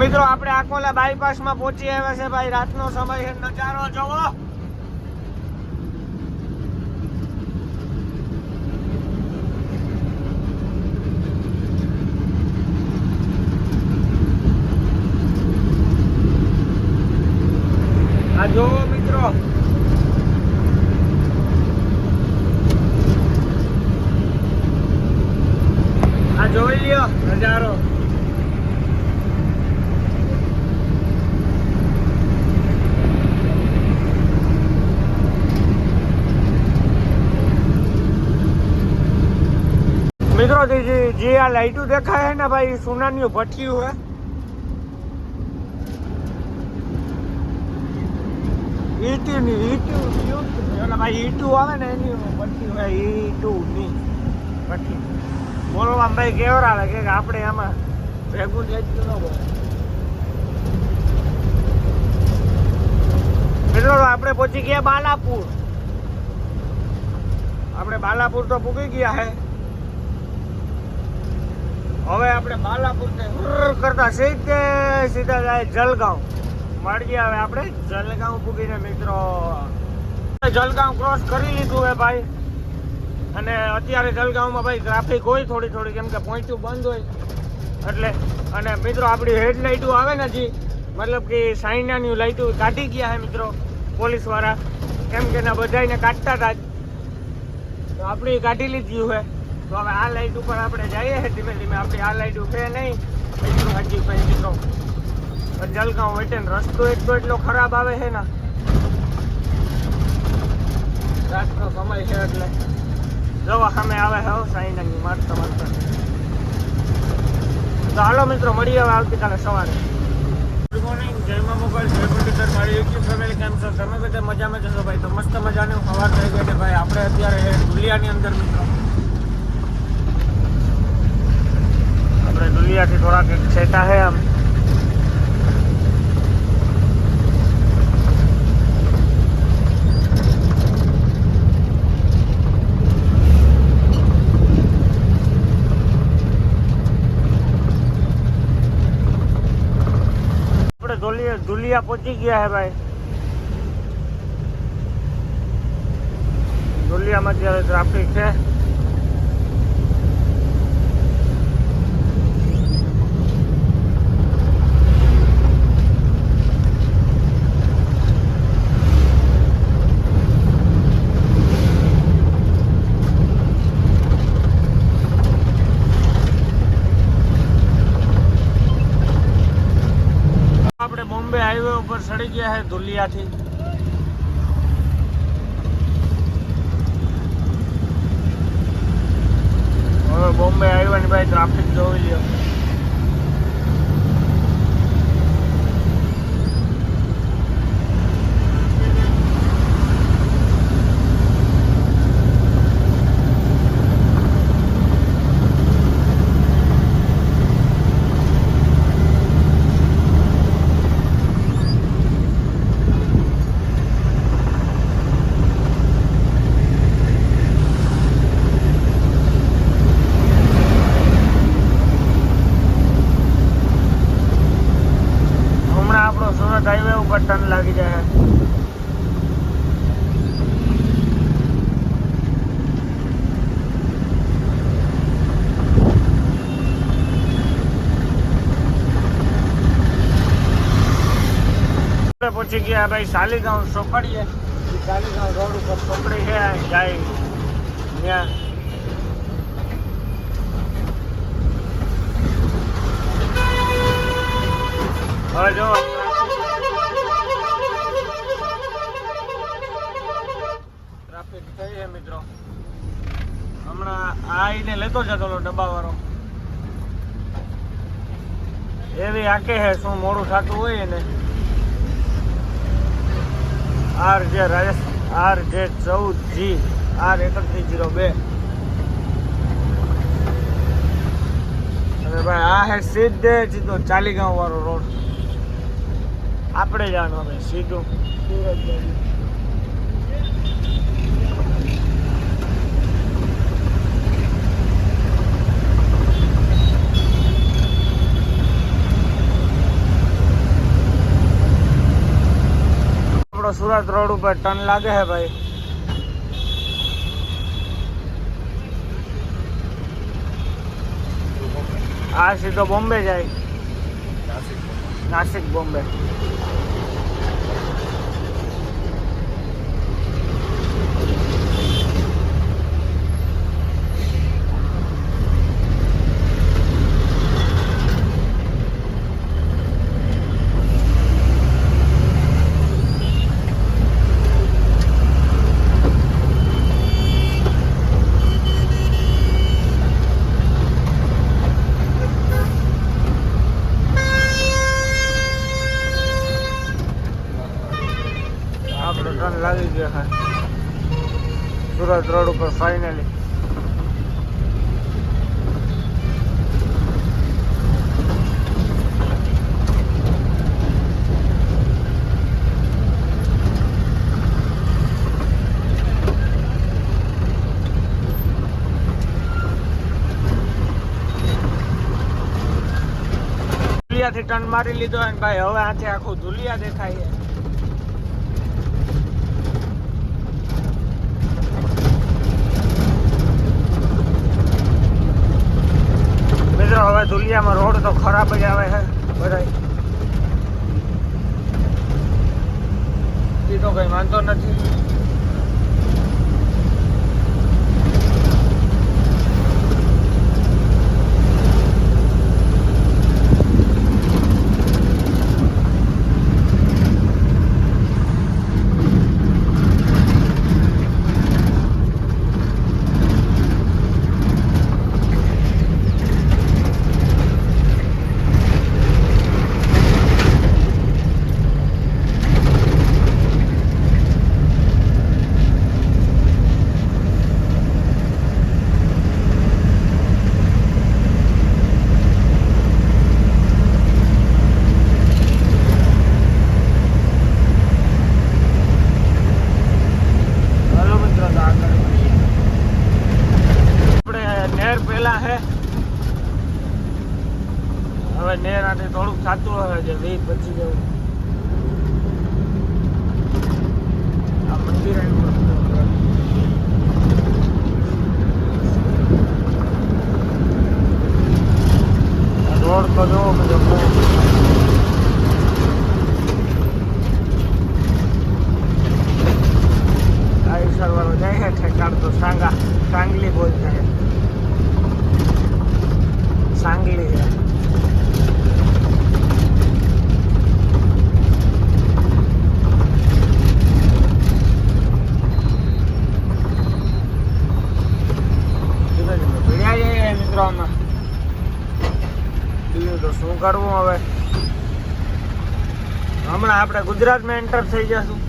મિત્રો, આપણે આકોલા બાયપાસમાં પહોંચી આવ્યા છે ભાઈ. રાતનો સમય છે, નજારો જોવો. આ જોવો મિત્રો. આ જોઈ લ્યો નજારો. જે આ લાઈટું દેખાય છે ને ભાઈ સોનાની ભઠ્ઠીયું હે ઈટીની ઈટુ ભાઈ, ઈટુ આવે ને એની ભઠ્ઠી હોય ઈટુ ની ભઠ્ઠી બોલવા ભાઈ કેવર આવે કે આપણે એમાં ભેગું જ ન આપણે પહોંચી ગયા બાલાપુર? આપણે બાલાપુર તો પૂકી ગયા હે. હવે આપણે માલાપુર કરતા સીધે સીધા જાય જલગાંવ. મળીએ હવે આપણે જલગાંવ પૂગીને મિત્રો. જલગાંવ ક્રોસ કરી લીધું હે ભાઈ. અને અત્યારે જલગાંવમાં ભાઈ ટ્રાફિક હોય થોડી થોડી, કેમ કે પહોંચ્યું બંધ હોય. એટલે, અને મિત્રો આપણી હેડલાઇટો આવે ને હજી. મતલબ કે સાઈનાની લાઇટો કાઢી ગયા હે મિત્રો, પોલીસવાળા. કેમ કે ના બધાને કાઢતા હતા આપણી કાઢી લીધી હે. તો હવે આ લાઈટ ઉપર આપણે જઈએ, ધીમે ધીમે આપણી આ લાઈટ છે નહીં. એટલું હજી ભાઈ મિત્રો જલગાંવ વેટેન રસ્તો એટલો એટલો ખરાબ આવે છે ને. રાતનો સમય છે એટલે. જવા સામે આવે છે સાઈનાની મારતા મારતા તો હાલો મિત્રો, મળીએ હવે આવતીકાલે સવારે. ગુડ મોર્નિંગ જયમાં મોબાઈલ જય પંડિતર, મારી ફેમિલી કેમ છો? તમે બધા મજામાં જશો ભાઈ? તો મસ્ત મજાની સવાર થઈ ગઈ ભાઈ. આપણે અત્યારે દુલિયાની અંદર મિત્રો. આપણે દુલિયાથી થોડાક એક છેટા છે આમ આપણે દુલિયા દુલિયા પહોંચી ગયા હે ભાઈ દુલિયામાં અત્યારે ટ્રાફિક છે આપણે બોમ્બે હાઈવે ઉપર ચડી ગયા છે ધુલિયાથી. હવે બોમ્બે હાઈવે ની ભાઈ ટ્રાફિક જોઈ લ્યો હમણાં આપણો સુરત હાઈવે ઉપર ટર્ન લાગી જાય છે આપણે પહોંચી ગયા ભાઈ સાલીગાંવ ચોકડીએ સાલીગાંવ રોડ ઉપર ચોકડી છે જાય ત્યાં. હવે ટ્રાફિક થઈ મિત્રો. હમણાં આઈને લેતો જતો હતો ડબ્બાવાળો. એવી આકે હે શું મોડું થતું હોય ને આર જે રાજેશ આર જે ચૌદ જી, આર એકત્રીસ જીરો બે. અને ભાઈ, આ હે સીધે સીધો ચાલીગાંવ વાળો રોડ આપણે જવાનું હવે, સીધું. સુરત સુરત રોડ ઉપર ટન લાગે છે ભાઈ. આ સીધો બોમ્બે જાય. નાસિક બોમ્બે. છે સુરત રોડ ઉપર ફાઇનલી ધુલિયાથી ટન મારી લીધો અને ભાઈ, હવે આથી આખું ધુલિયા દેખાય છે મિત્રો હવે ધુલિયામાં રોડ તો ખરાબ જ આવે છે બધા એ તો કઈ વાંધો નથી હાલો મિત્રો તો આગળ મળીએ. આપણે નેર પેલા છે હવે નેર આથી થોડુંક થતું હવે છે વીજ બચી જવું. આ મંદિર રોડ તો જોવો, બધો બહુ આયુષર વાળો જાય છે ઠેકાણ તો સાંગા સાંગલી બોલતા છે સાંગલી છે ધીમે ધીમે ભીડ્યા જઈએ મિત્રો આમાં તો શું કરવું હવે? હમણાં આપણે ગુજરાતમાં એન્ટર થઈ જશું.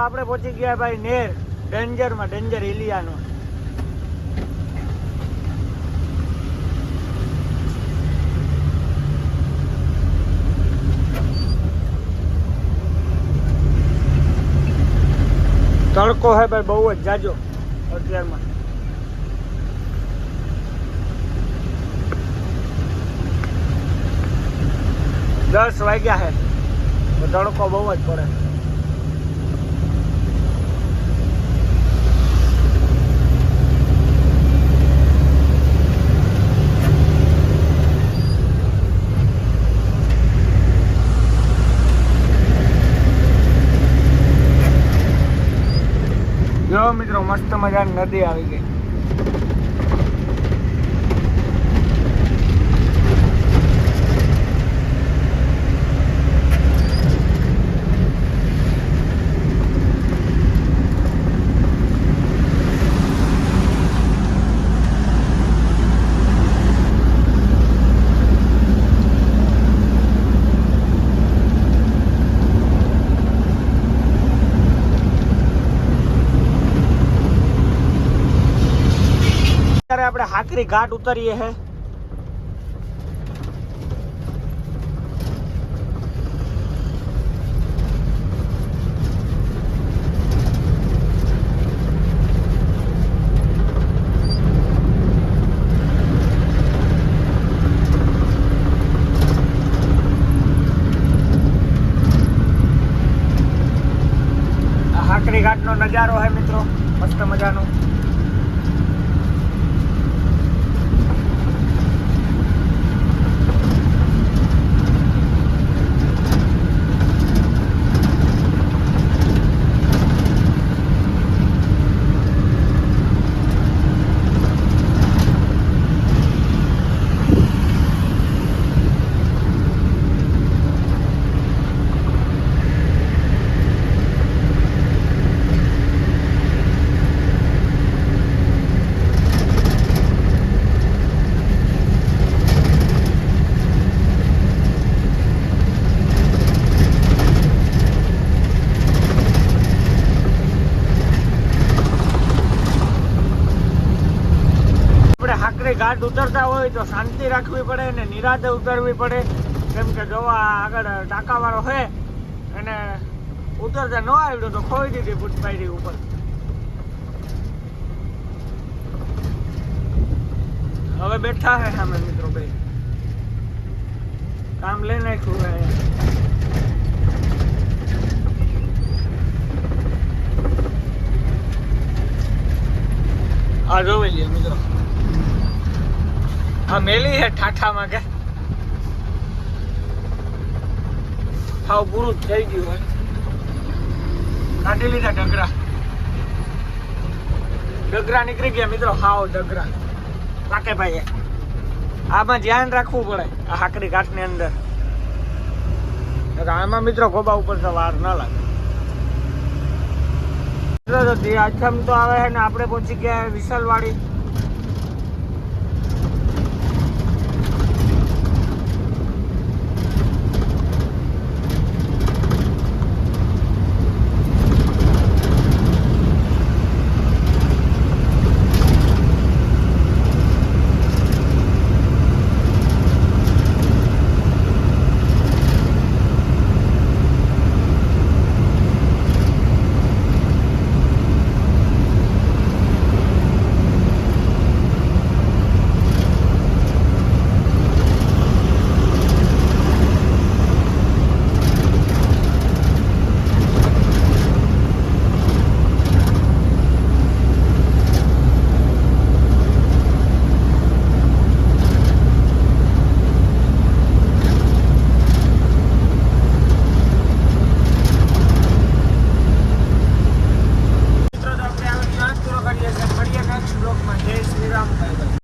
આપણે પહોંચી ગયા ભાઈ નેર. ડેન્જરમાં ડેન્જર ઇલિયાનો તડકો હે ભાઈ બહુ જ. જાજો અત્યારમાં. દસ વાગ્યા હે. તડકો બહુ જ પડે જો મિત્રો મસ્ત મજાની નદી આવી ગઈ. આપણે હાકરી ઘાટ ઉતરીએ હે. હાકરી ઘાટનો નજારો હે મિત્રો મસ્ત મજાનો. આપણે ઘાટ ઉતરતા હોય તો શાંતિ રાખવી પડે ને નિરાતે ઉતરવી પડે. કેમ કે જોવા આગળ ટાંકાવાળો છે એને ઉતરતા ન આવ્યું તો ખોઈ દીધી ફૂટપાયરી ઉપર. હવે બેઠા હે સામે મિત્રો ભાઈ. કામ લઈ નાખ્યું હે આ જોઈ લ્યો મિત્રો આ મેલી હે ઠાઠામાં કે? હાવ પૂરું થઈ ગયું હોય. કાઢી લીધા ડગરા. ડગરા નીકળી ગયા મિત્રો, હાવ ડગરા. પાકે ભાઈ આમાં ધ્યાન રાખવું પડે, આ હાકડી ઘાટની અંદર. આમાં મિત્રો ગોબા ઉપર વાર ન લાગે. મિત્રો, તો આથમ તો આવે છે ને, આપણે પહોંચી ગયા વિશાલવાડી.